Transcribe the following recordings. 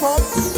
我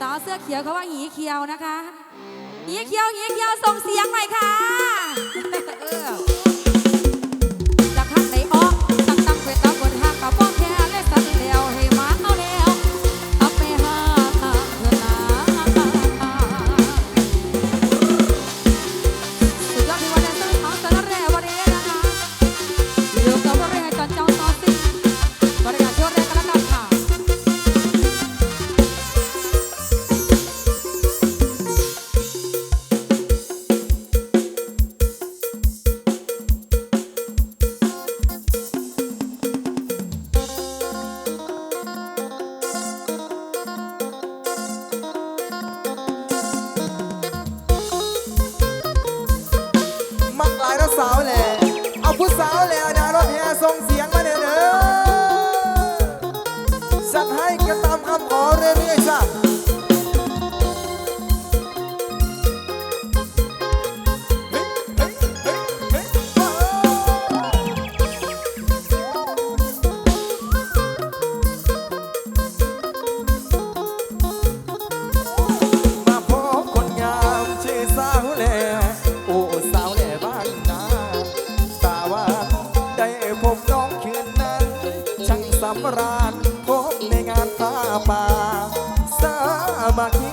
สาวเสื้อเขียวเขาว่าหีเขียวนะคะหีเขียวหีเขียวส่งเสียงหน่อยค่ะ Puxa, olha ำราญพบในงานผ้าป่าสามัคคี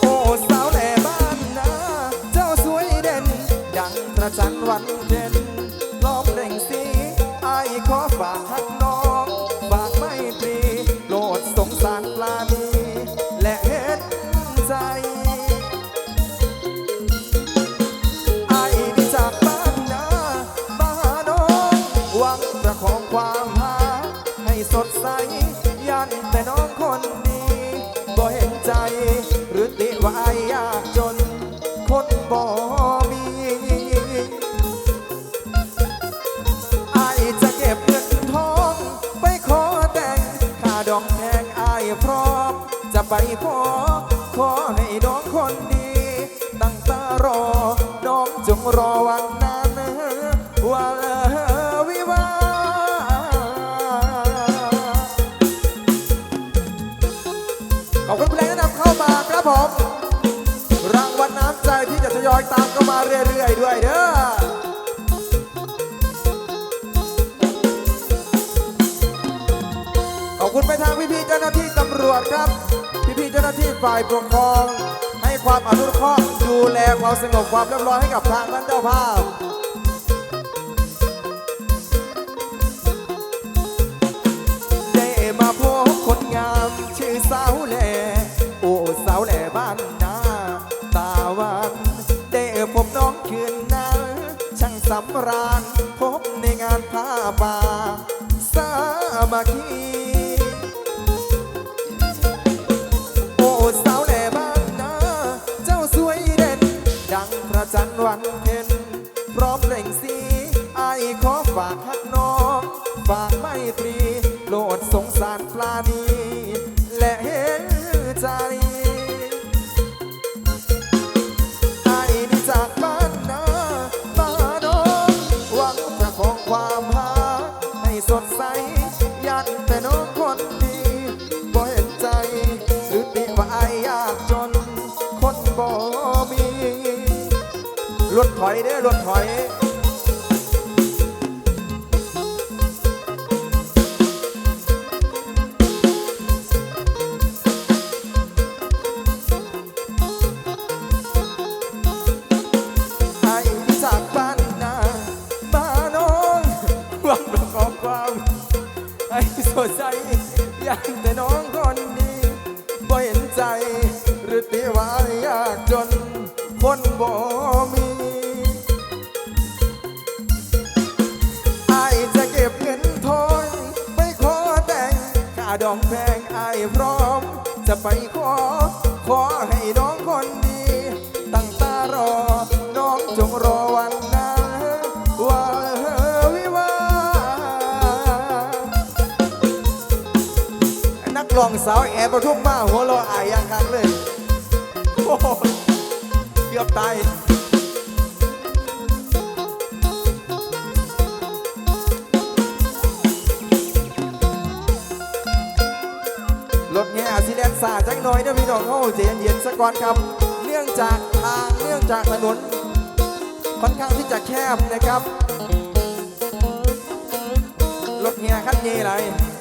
โอ้สาวแหล่บ้านนาเจ้าสวยเด่น ดังประจันวันเด่น ดใสยันแต่น้องคนดีบ่เห็นใจ หรือติว่าไอ้ยากจน คนบ่มีไอจะเก็บเงินทองไปขอแต่งค่าดอกแพงไอพร้อมจะไปพอ ผม รางวัลน้ำใจที่จะทยอยตามเข้ามาเรื่อยๆด้วยเด้อขอบคุณไปทางพี่ๆเจ้าหน้าที่ตำรวจครับ พี่ๆเจ้าหน้าที่ฝ่ายปกครอง ให้ความอนุเคราะห์ดูแลความสงบความเรียบร้อยให้กับทางท่านเจ้าภาพได้มาพบคนงามชื่อสาวแหล่ำราญพบในงานผ้าป่าสามัคคีโอ้สาวแหล่บ้านนาเจ้าสวยเด่น ดังพระจันทร์วันเพ็ญพร้อมเล่งสีไอขอฝากฮักน้องฝากไม่ตรีโลดสงสารปลานีและเห็นใจ ถถอยเด้อรถถอยไอ้จากบ้านนาบ้านน้องหวังแต่น้องคนดีบ่เห็นใจ หรือตีว่ายากจน คนบ่มี ดอกแพงไอ้พร้อม จะไปขอ ขอให้น้องคนดี ตั้งตารอ น้องจงรอวันนั้นวันวิวานักร้องสาวแอบประทุมมาหัวเราะอายอย่างกันเลย โอ้เกือบตาย น้อยนะพี่น้องโอ้ใจเย็นๆสักก่อนครับ เนื่องจากทางเนื่องจากถนนค่อนข้างที่จะแคบนะครับรถเงียคันนี้ไรเอา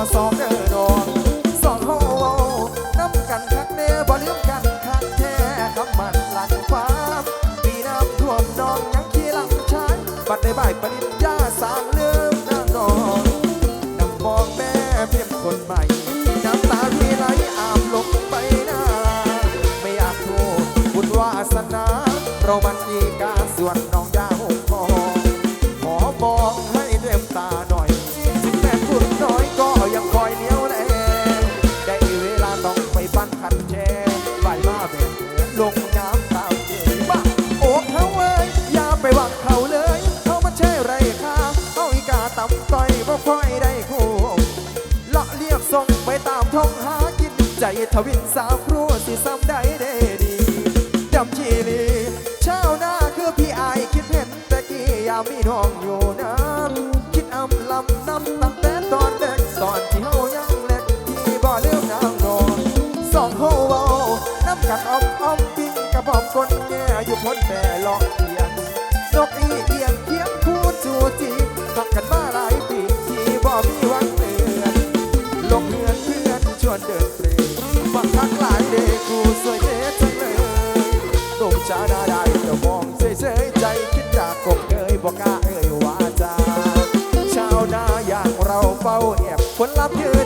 บ่สองเด้อน้องสองเฮาเว้าน้ำกันคักแน่บ่ลืมกันคักแท้คำมันหลังควาปีน้ำท่วมน้องยังขี่หลังชายบัดได้บ่ายปริญญาสามเลื่อมนางนองนำมองแม่เพียงคนใหม่น้ำตาที่ไหลอาบลงไปหน้าไม่อยากโทษบุญวาสนาเรามันอีกาส่วน อนแก่อยู่พ้นแม่หลอกเทียนนกอีเอียงเคียงคู่จูจีพักกันมาหลายปีที่บ่มีวันเตือนลงเฮือนเพื่อนชวนเดินเปรย์บังคักหลายเด็กกูสวยเด็ดจังเลยตรงชาดาได้แต่มองเฉยๆใจคิดจากกบเกยบอกกล้าเอ่ยว่าจาชาวนาอย่างเราเฝ้าแอบผลลัพธ์คือ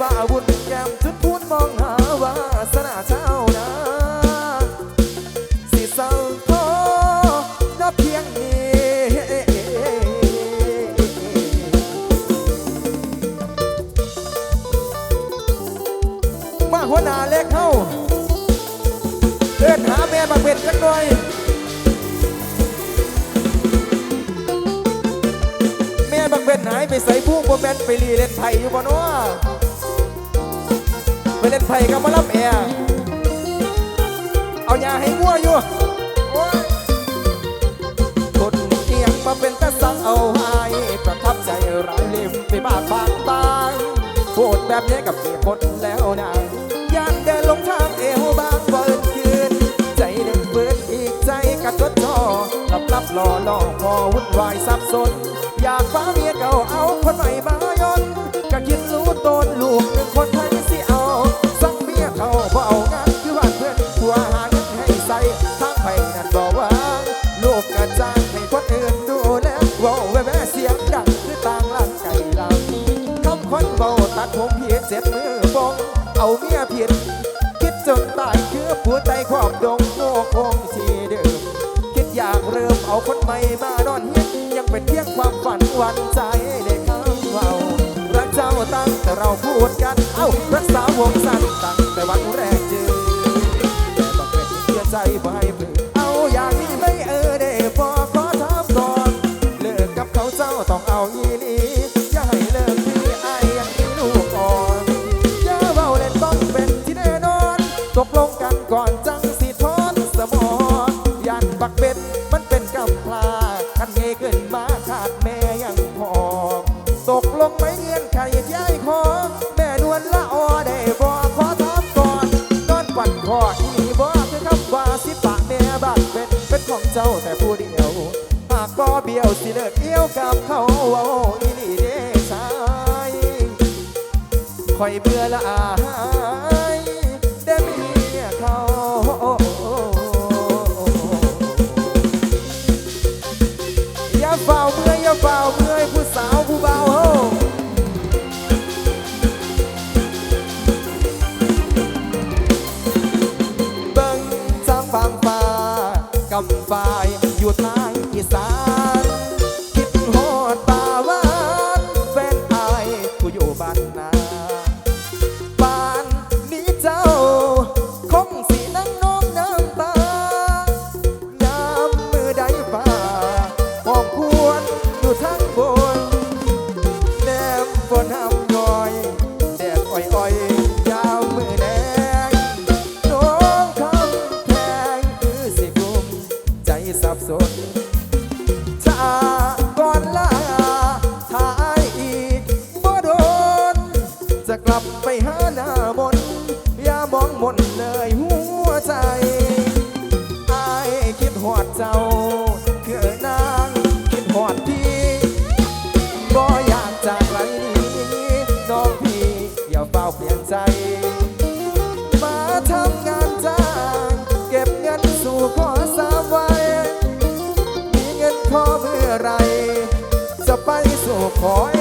ว่าบุญแก้มจุดพูดมองหาวาสนาเช้านาสิเศร้าพอนับเพียงนี้มาหัวหน้าเล็กเข้าเดินหาแม่มาเป็นกันหน่อยแม่บักเป็นหายไปใส่พวกบ่แม่นไปรีเล่นไผ่อยู่บ่เนาะ เล่นไผ่กับมาลับแอร์เอายาให้งัวอยู่โอ๊ยคนเอียงมาเป็นตะสังเอาหายประทับใจรายล่มไปบ้านบางบางพูดแบบนี้กับมีคนแล้วนะย่างเดินลงทางเอวบางเบินคืน ใจเด็กเบิดอีกใจกัดจดจ่อลับลับๆล่อหล่อพอวุ่นวายสับสน อยากฟ้าเมียเก่าเอาคน เจ็บมือบงเอาเมียผิด คิดจนตายคือปวดใจความดงโง่คงสีเดิม คิดอยากเริ่มเอาคนใหม่มานอนเฮียยังเป็นเพียงความฝันวันใจในข้างเรารักเจ้าตั้งแต่เราพูดกัน เอารักษาวงสั้นตั้งแต่วันแรกเจอแต่ต้องเป็นเพื่อใจไปเพื่อเอาอย่างนี้ไม่เออได้พอขอทามก่อนเลิกกับเขาเจ้าต้องเอาอี ยวสิเลิกเอี้ยวกับเขาเอาอีนี่เด้สายคอยเบื่อละอา ใจ มาทำงานจ้าง เก็บเงินสู่ขอสามไว้ มีเงินพอเมื่อไร จะไปสู่ขอ